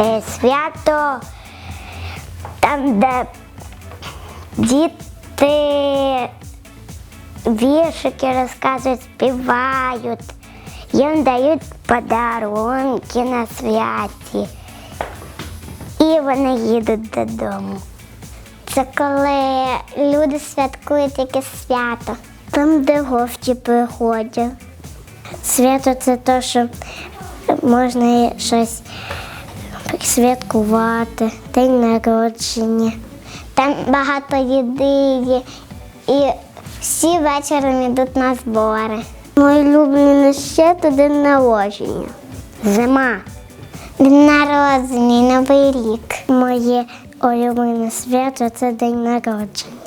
е, свято, там, де діти віршики розказують, співають, їм дають подарунки на святі. І вони їдуть додому. Це коли люди святкують якесь свято. Там, де гості приходять. Свято це те, що можна щось святкувати, день народження. Там багато їди є, і всі вечором йдуть на збори. Моє улюблене свято день народження. Зима. День народження, Новий рік. Моє улюблене свято це день народження.